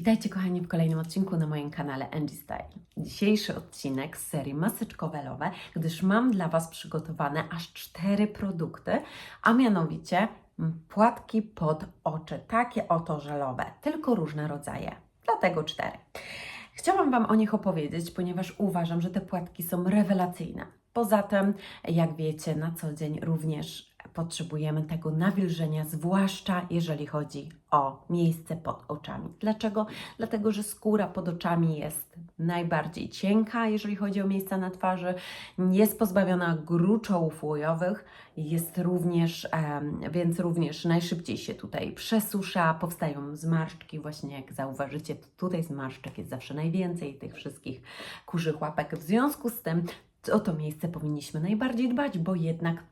Witajcie kochani w kolejnym odcinku na moim kanale Angie Style. Dzisiejszy odcinek z serii maseczkowe-lowe, gdyż mam dla Was przygotowane aż cztery produkty, a mianowicie mm, płatki pod oczy, takie oto żelowe, tylko różne rodzaje, dlatego cztery. Chciałam Wam o nich opowiedzieć, ponieważ uważam, że te płatki są rewelacyjne. Poza tym, jak wiecie, na co dzień również potrzebujemy tego nawilżenia, zwłaszcza jeżeli chodzi o miejsce pod oczami. Dlaczego? Dlatego, że skóra pod oczami jest najbardziej cienka, jeżeli chodzi o miejsca na twarzy, jest pozbawiona gruczołów łojowych, jest również, więc również najszybciej się tutaj przesusza, powstają zmarszczki, właśnie jak zauważycie, to tutaj zmarszczek jest zawsze najwięcej, tych wszystkich kurzych łapek. W związku z tym o to miejsce powinniśmy najbardziej dbać, bo jednak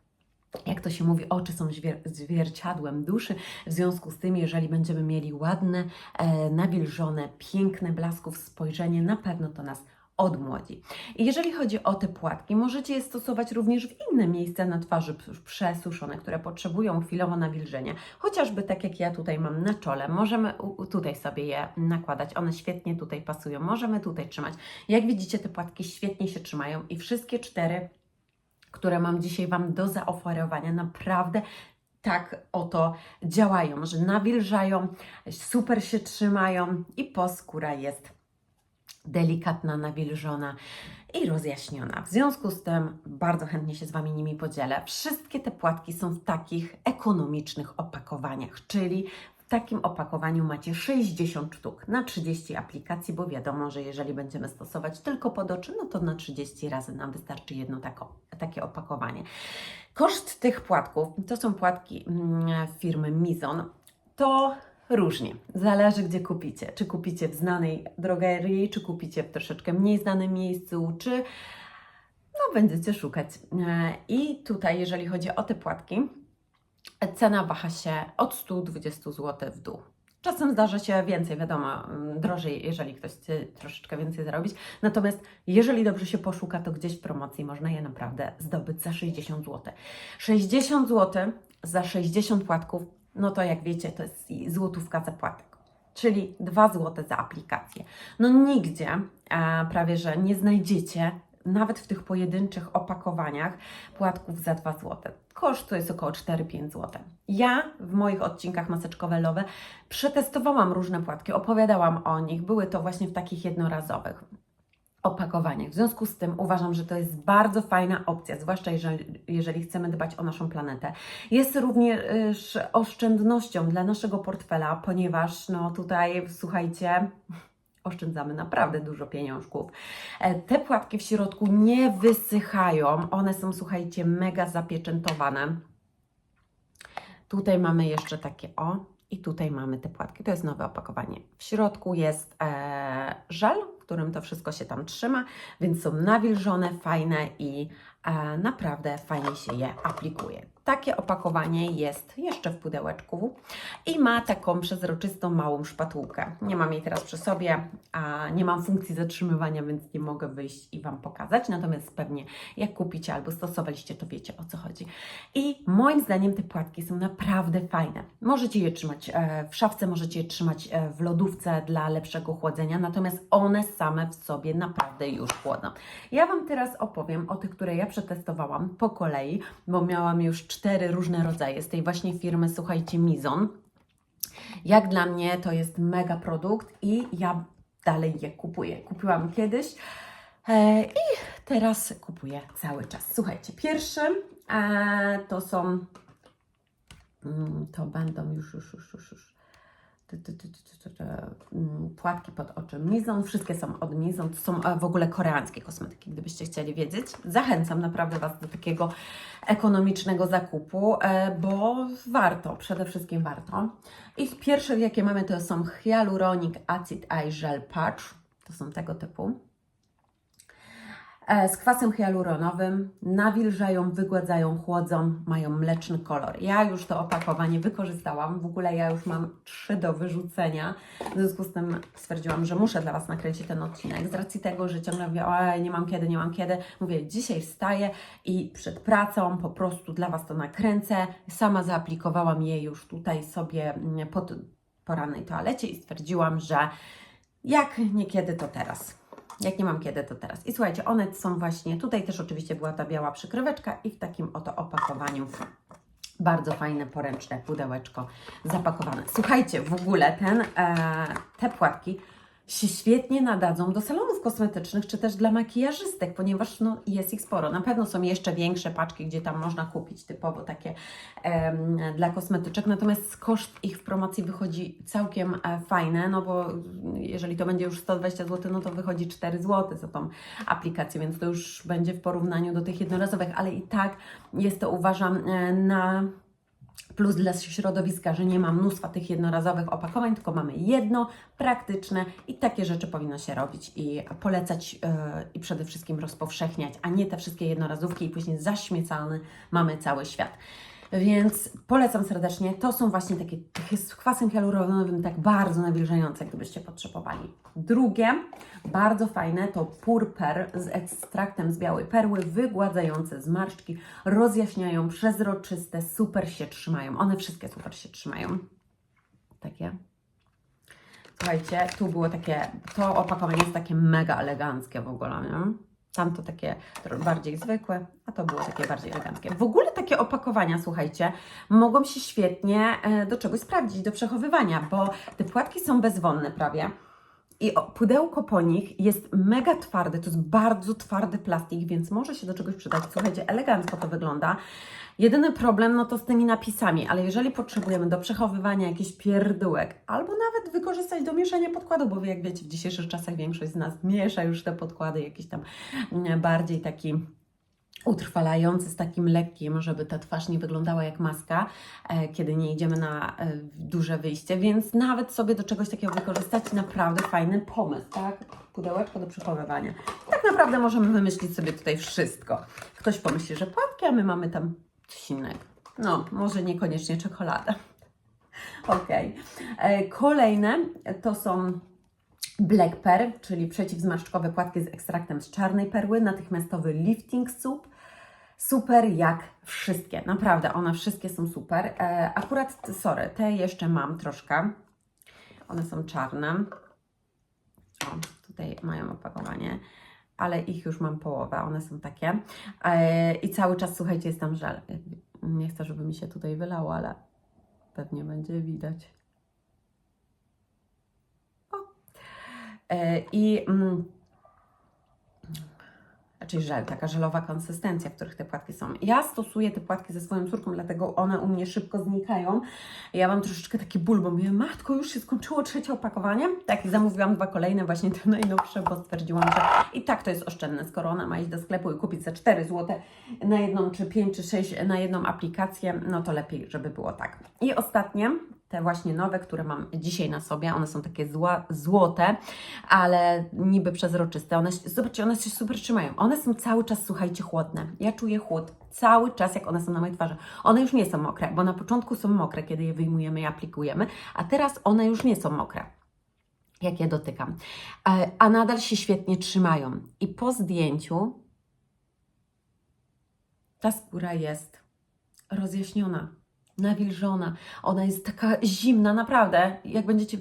jak to się mówi, oczy są zwier- zwierciadłem duszy. W związku z tym, jeżeli będziemy mieli ładne, e, nawilżone, piękne blasków spojrzenie, na pewno to nas odmłodzi. Jeżeli chodzi o te płatki, możecie je stosować również w inne miejsca na twarzy przesuszone, które potrzebują chwilowo nawilżenia. Chociażby tak jak ja tutaj mam na czole, możemy tutaj sobie je nakładać. One świetnie tutaj pasują. Możemy tutaj trzymać. Jak widzicie, te płatki świetnie się trzymają i wszystkie cztery które mam dzisiaj Wam do zaoferowania, naprawdę tak oto działają, że nawilżają, super się trzymają i poskóra jest delikatna, nawilżona i rozjaśniona. W związku z tym bardzo chętnie się z Wami nimi podzielę. Wszystkie te płatki są w takich ekonomicznych opakowaniach, czyli w takim opakowaniu macie 60 sztuk na 30 aplikacji, bo wiadomo, że jeżeli będziemy stosować tylko pod oczy, no to na 30 razy nam wystarczy jedno tako, takie opakowanie. Koszt tych płatków, to są płatki mm, firmy Mizon, to różnie. Zależy, gdzie kupicie. Czy kupicie w znanej drogerii, czy kupicie w troszeczkę mniej znanym miejscu, czy no, będziecie szukać. E, I tutaj, jeżeli chodzi o te płatki, cena waha się od 120 zł w dół. Czasem zdarza się więcej, wiadomo, mm, drożej, jeżeli ktoś chce troszeczkę więcej zarobić. Natomiast jeżeli dobrze się poszuka, to gdzieś w promocji można je naprawdę zdobyć za 60 zł. 60 zł za 60 płatków, no to jak wiecie, to jest złotówka za płatek. Czyli 2 zł za aplikację. No nigdzie e, prawie, że nie znajdziecie nawet w tych pojedynczych opakowaniach płatków za 2 zł. Koszt to jest około 4-5 zł. Ja w moich odcinkach maseczkowe-lowe przetestowałam różne płatki, opowiadałam o nich. Były to właśnie w takich jednorazowych opakowaniach. W związku z tym uważam, że to jest bardzo fajna opcja, zwłaszcza jeżeli, jeżeli chcemy dbać o naszą planetę. Jest również oszczędnością dla naszego portfela, ponieważ no tutaj, słuchajcie, oszczędzamy naprawdę dużo pieniążków. E, Te płatki w środku nie wysychają. One są, słuchajcie, mega zapieczętowane. Tutaj mamy jeszcze takie o i tutaj mamy te płatki. To jest nowe opakowanie. W środku jest e, żel, w którym to wszystko się tam trzyma, więc są nawilżone, fajne i naprawdę fajnie się je aplikuje. Takie opakowanie jest jeszcze w pudełeczku i ma taką przezroczystą małą szpatułkę. Nie mam jej teraz przy sobie, a nie mam funkcji zatrzymywania, więc nie mogę wyjść i Wam pokazać. Natomiast pewnie jak kupicie albo stosowaliście, to wiecie o co chodzi. I moim zdaniem te płatki są naprawdę fajne. Możecie je trzymać e, w szafce, możecie je trzymać e, w lodówce dla lepszego chłodzenia, natomiast one same w sobie naprawdę już chłodzą. Ja Wam teraz opowiem o tych, które ja przetestowałam po kolei, bo miałam już cztery różne rodzaje z tej właśnie firmy, słuchajcie, Mizon. Jak dla mnie to jest mega produkt i ja dalej je kupuję. Kupiłam kiedyś e, i teraz kupuję cały czas. Słuchajcie, pierwszy e, to są, mm, to będą już, już, już, już, już płatki pod oczy Mizon, wszystkie są od Mizon, to są e, w ogóle koreańskie kosmetyki, gdybyście chcieli wiedzieć. Zachęcam naprawdę Was do takiego ekonomicznego zakupu, e, bo warto, przede wszystkim warto. I pierwsze, jakie mamy, to są Hyaluronic Acid Eye Gel Patch, to są tego typu. E, Z kwasem hialuronowym nawilżają, wygładzają, chłodzą, mają mleczny kolor. Ja już to opakowanie wykorzystałam, w ogóle ja już mam trzy do wyrzucenia. W związku z tym stwierdziłam, że muszę dla Was nakręcić ten odcinek. Z racji tego, że ciągle mówię, oj, nie mam kiedy, nie mam kiedy. Mówię, dzisiaj wstaję i przed pracą po prostu dla Was to nakręcę. Sama zaaplikowałam je już tutaj sobie mm, pod porannej toalecie i stwierdziłam, że jak niekiedy to teraz. Jak nie mam kiedy, to teraz. I słuchajcie, one są właśnie, tutaj też oczywiście była ta biała przykryweczka i w takim oto opakowaniu bardzo fajne, poręczne pudełeczko zapakowane. Słuchajcie, w ogóle ten, e, te płatki się świetnie nadadzą do salonów kosmetycznych, czy też dla makijażystek, ponieważ no, jest ich sporo. Na pewno są jeszcze większe paczki, gdzie tam można kupić typowo takie em, dla kosmetyczek, natomiast koszt ich w promocji wychodzi całkiem e, fajne, no bo jeżeli to będzie już 120 zł, no to wychodzi 4 zł za tą aplikację, więc to już będzie w porównaniu do tych jednorazowych, ale i tak jest to uważam e, na plus dla środowiska, że nie ma mnóstwa tych jednorazowych opakowań, tylko mamy jedno praktyczne i takie rzeczy powinno się robić i polecać yy, i przede wszystkim rozpowszechniać, a nie te wszystkie jednorazówki i później zaśmiecalny mamy cały świat. Więc polecam serdecznie. To są właśnie takie, z kwasem hialuronowym tak bardzo nawilżające, gdybyście potrzebowali. Drugie, bardzo fajne, to purper z ekstraktem z białej perły, wygładzające zmarszczki, rozjaśniają, przezroczyste, super się trzymają. One wszystkie super się trzymają. Takie. Słuchajcie, tu było takie, to opakowanie jest takie mega eleganckie w ogóle, nie? Tamto takie bardziej zwykłe, a to było takie bardziej eleganckie. W ogóle takie opakowania, słuchajcie, mogą się świetnie e, do czegoś sprawdzić, do przechowywania, bo te płatki są bezwonne prawie. I pudełko po nich jest mega twarde, to jest bardzo twardy plastik, więc może się do czegoś przydać. Słuchajcie, elegancko to wygląda. Jedyny problem no to z tymi napisami, ale jeżeli potrzebujemy do przechowywania jakichś pierdółek, albo nawet wykorzystać do mieszania podkładu, bo jak wiecie, w dzisiejszych czasach większość z nas miesza już te podkłady, jakiś tam mm, bardziej taki utrwalający z takim lekkim, żeby ta twarz nie wyglądała jak maska, e, kiedy nie idziemy na e, duże wyjście, więc nawet sobie do czegoś takiego wykorzystać naprawdę fajny pomysł, tak? Pudełeczko do przechowywania. Tak naprawdę możemy wymyślić sobie tutaj wszystko. Ktoś pomyśli, że płatki, a my mamy tam innego. No, może niekoniecznie czekolada. Okej. E, Kolejne to są Black Pearl, czyli przeciwzmarszczkowe płatki z ekstraktem z czarnej perły, natychmiastowy lifting soup. Super jak wszystkie, naprawdę, one wszystkie są super. E, akurat, sorry, te jeszcze mam troszkę. One są czarne. O, tutaj mają opakowanie, ale ich już mam połowę, one są takie. E, I cały czas, słuchajcie, jest tam żel. Nie chcę, żeby mi się tutaj wylało, ale pewnie będzie widać. E, I mm, czyli żel, taka żelowa konsystencja, w których te płatki są. Ja stosuję te płatki ze swoją córką, dlatego one u mnie szybko znikają. Ja mam troszeczkę taki ból, bo mówię, matko, już się skończyło trzecie opakowanie. Tak, i zamówiłam dwa kolejne, właśnie te najnowsze, bo stwierdziłam, że i tak to jest oszczędne, skoro ona ma iść do sklepu i kupić za 4 zł na jedną, czy 5, czy 6 na jedną aplikację, no to lepiej, żeby było tak. I ostatnie, te właśnie nowe, które mam dzisiaj na sobie, one są takie zła, złote, ale niby przezroczyste. One, zobaczcie, one się super trzymają. One są cały czas, słuchajcie, chłodne. Ja czuję chłód cały czas, jak one są na mojej twarzy. One już nie są mokre, bo na początku są mokre, kiedy je wyjmujemy i aplikujemy, a teraz one już nie są mokre. Jak je dotykam. E, A nadal się świetnie trzymają. I po zdjęciu ta skóra jest rozjaśniona, nawilżona. Ona jest taka zimna, naprawdę. Jak będziecie.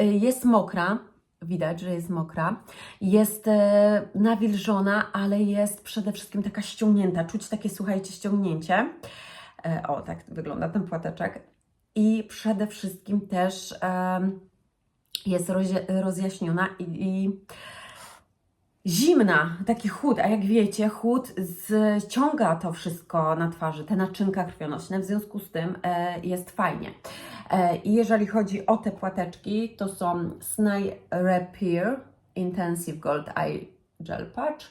y, Jest mokra, widać, że jest mokra. Jest e, nawilżona, ale jest przede wszystkim taka ściągnięta. Czuć takie, słuchajcie, ściągnięcie. E, o, tak wygląda ten płateczek. I przede wszystkim też jest rozja- rozjaśniona i zimna, taki chłód, a jak wiecie, chłód ściąga to wszystko na twarzy, te naczynka krwionośne, w związku z tym e, jest fajnie. E, I jeżeli chodzi o te płateczki, to są Snai Repair Intensive Gold Eye Gel Patch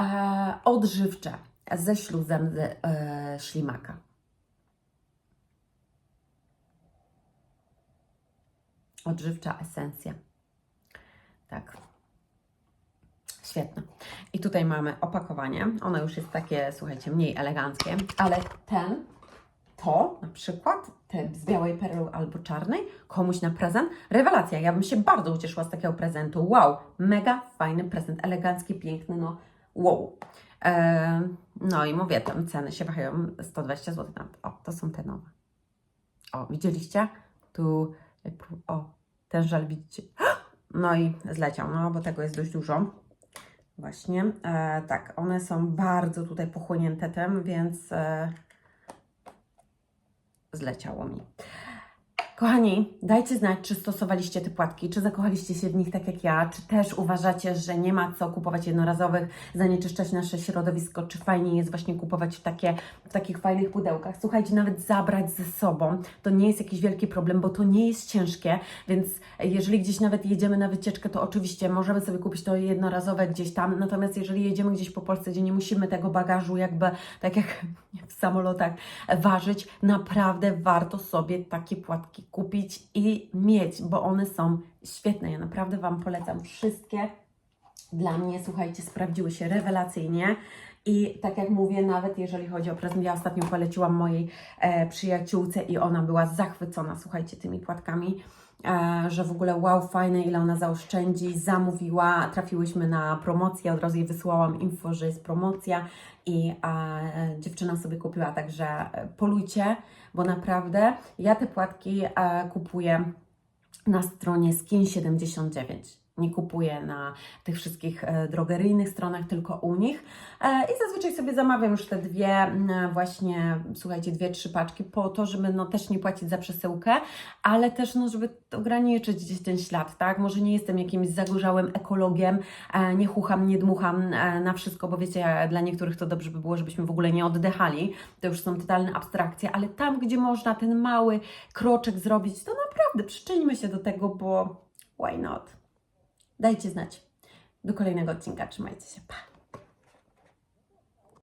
e, odżywcze ze śluzem z e, ślimaka. Odżywcza esencja. Tak. Świetne. I tutaj mamy opakowanie. Ono już jest takie, słuchajcie, mniej eleganckie, ale ten, to na przykład, te z białej perły albo czarnej, komuś na prezent, rewelacja. Ja bym się bardzo ucieszyła z takiego prezentu. Wow, mega fajny prezent, elegancki, piękny, no wow. Eee, no i mówię, tam ceny się wahają 120 zł. O, to są te nowe. O, widzieliście? Tu O, ten żel widzicie. No i zleciał, no bo tego jest dość dużo. Właśnie, e, tak, one są bardzo tutaj pochłonięte tym, więc e, zleciało mi. Kochani, dajcie znać, czy stosowaliście te płatki, czy zakochaliście się w nich tak jak ja, czy też uważacie, że nie ma co kupować jednorazowych, zanieczyszczać nasze środowisko, czy fajnie jest właśnie kupować takie, w takich fajnych pudełkach. Słuchajcie, nawet zabrać ze sobą, to nie jest jakiś wielki problem, bo to nie jest ciężkie, więc jeżeli gdzieś nawet jedziemy na wycieczkę, to oczywiście możemy sobie kupić to jednorazowe gdzieś tam, natomiast jeżeli jedziemy gdzieś po Polsce, gdzie nie musimy tego bagażu jakby, tak jak w samolotach, ważyć, naprawdę warto sobie takie płatki kupić i mieć, bo one są świetne. Ja naprawdę Wam polecam wszystkie. Dla mnie, słuchajcie, sprawdziły się rewelacyjnie. I tak jak mówię, nawet jeżeli chodzi o prezent, ja ostatnio poleciłam mojej e, przyjaciółce i ona była zachwycona, słuchajcie, tymi płatkami, że w ogóle wow, fajne, ile ona zaoszczędzi, zamówiła, trafiłyśmy na promocję, od razu jej wysłałam info, że jest promocja. I e, dziewczyna sobie kupiła, także e, polujcie, bo naprawdę ja te płatki e, kupuję na stronie Skin79. Nie kupuję na tych wszystkich e, drogeryjnych stronach, tylko u nich. E, I zazwyczaj sobie zamawiam już te dwie, m, właśnie, słuchajcie, dwie, trzy paczki po to, żeby no też nie płacić za przesyłkę, ale też no, żeby ograniczyć gdzieś ten ślad, tak? Może nie jestem jakimś zagorzałym ekologiem, e, nie chucham, nie dmucham e, na wszystko, bo wiecie, dla niektórych to dobrze by było, żebyśmy w ogóle nie oddychali. To już są totalne abstrakcje, ale tam, gdzie można ten mały kroczek zrobić, to naprawdę przyczyńmy się do tego, bo why not? Dajcie znać. Do kolejnego odcinka. Trzymajcie się. Pa!